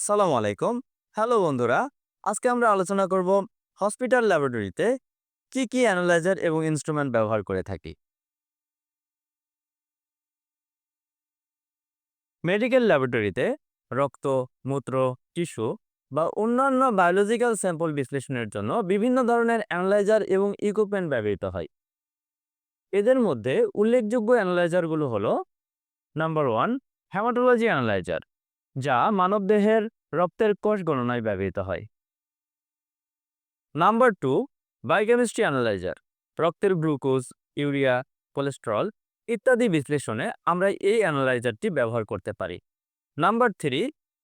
সালাম আলাইকুম। হ্যালো বন্ধুরা, আজকে আমরা আলোচনা করব হসপিটাল ল্যাবরেটরিতে কি কি অ্যানালাইজার এবং ইনস্ট্রুমেন্ট ব্যবহার করে থাকি। মেডিকেল ল্যাবরেটরিতে রক্ত, মূত্র, টিস্যু বা অন্যান্য বায়োলজিক্যাল স্যাম্পল বিশ্লেষণের জন্য বিভিন্ন ধরনের অ্যানালাইজার এবং ইকুইপমেন্ট ব্যবহৃত হয়। এদের মধ্যে উল্লেখযোগ্য অ্যানালাইজারগুলো হলো, নাম্বার ওয়ান হ্যামাটোলজি অ্যানালাইজার। যা মানবদেহের রক্তের কোষ গণনায় ব্যবহৃত হয়। নাম্বার টু বায়োকেমিস্ট্রি অ্যানালাইজার রক্তের গ্লুকোজ, ইউরিয়া কোলেস্টেরল ইত্যাদি বিশ্লেষণে আমরা এই অ্যানালাইজারটি ব্যবহার করতে পারি। Number three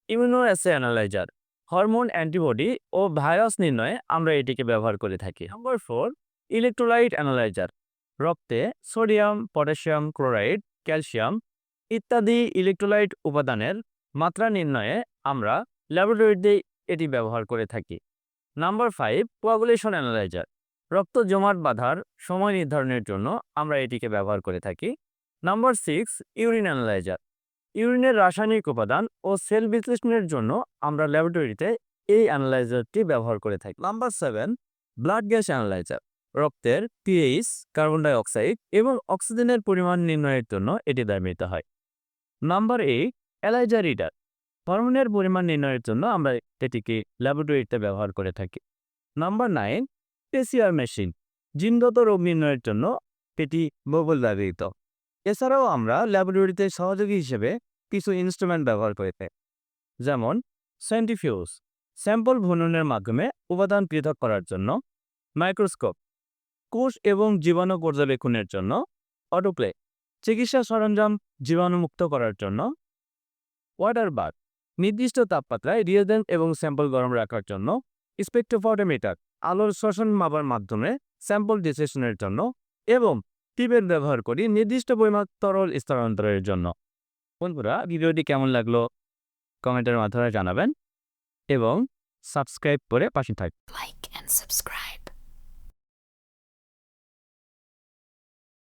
immunoassay analyser hormone antibody ও ভাইরাস নির্ণয়ে আমরা এটিকে ব্যবহার করে থাকি। নাম্বার ফোর ইলেকট্রোলাইট অ্যানালাইজার রক্তে সোডিয়াম পটাশিয়াম ক্লোরাইড ক্যালসিয়াম ইত্যাদি ইলেকট্রোলাইট উপাদানের মাত্রা নির্ণয়ে আমরা ল্যাবরেটরিতে এটি ব্যবহার করে থাকি। Number five, coagulation analyser. রক্ত জমাট বাঁধার সময় নির্ধারণের জন্য আমরা এটিকে ব্যবহার করে থাকি। Number six, urine analyser. ইউরিনের রাসায়নিক উপাদান ও সেল বিশ্লেষণের জন্য আমরা ল্যাবরেটরিতে এই অ্যানালাইজারটি ব্যবহার করে থাকি। Number seven, blood gas analyser. রক্তের পিএইচ, কার্বন ডাই অক্সাইড এবং অক্সিজেনের পরিমাণ নির্ণয়ের জন্য এটি ব্যবহৃত হয়। নাম্বার এইট এলাইজা রিডার হরমোনের পরিমাণ নির্ণয়ের জন্য আমরা এটিকে ল্যাবরেটরিতে ব্যবহার করে থাকি। নাম্বার নাইন পেসিআর মেশিন জিনগত রোগ নির্ণয়ের জন্য এটি বহুল ব্যবহৃত। এছাড়াও আমরা ল্যাবরেটরিতে সহযোগী হিসেবে কিছু ইনস্ট্রুমেন্ট ব্যবহার করে থাকি। যেমন সেন্টিফিউজ স্যাম্পল ভ্রূণনের মাধ্যমে উপাদান পৃথক করার জন্য মাইক্রোস্কোপ কোষ এবং জীবাণু পর্যবেক্ষণের জন্য অটোপ্লে চিকিৎসা সরঞ্জাম জীবাণুমুক্ত করার জন্য ওয়াটার বাথ নির্দিষ্ট তাপমাত্রায় রিয়েজেন্ট এবং স্যাম্পল গরম রাখার জন্য স্পেকট্রোফটোমিটার আলোর শোষণ মাপার মাধ্যমে স্যাম্পল ডিসেশনের জন্য এবং টিপের ব্যবহার করি নির্দিষ্ট পরিমাণ তরল স্থানান্তরের জন্য বন্ধুরা, ভিডিওটি কেমন লাগল কমেন্টের মাধ্যমে জানাবেন এবং সাবস্ক্রাইব করে পাশে থাকবেন like and subscribe.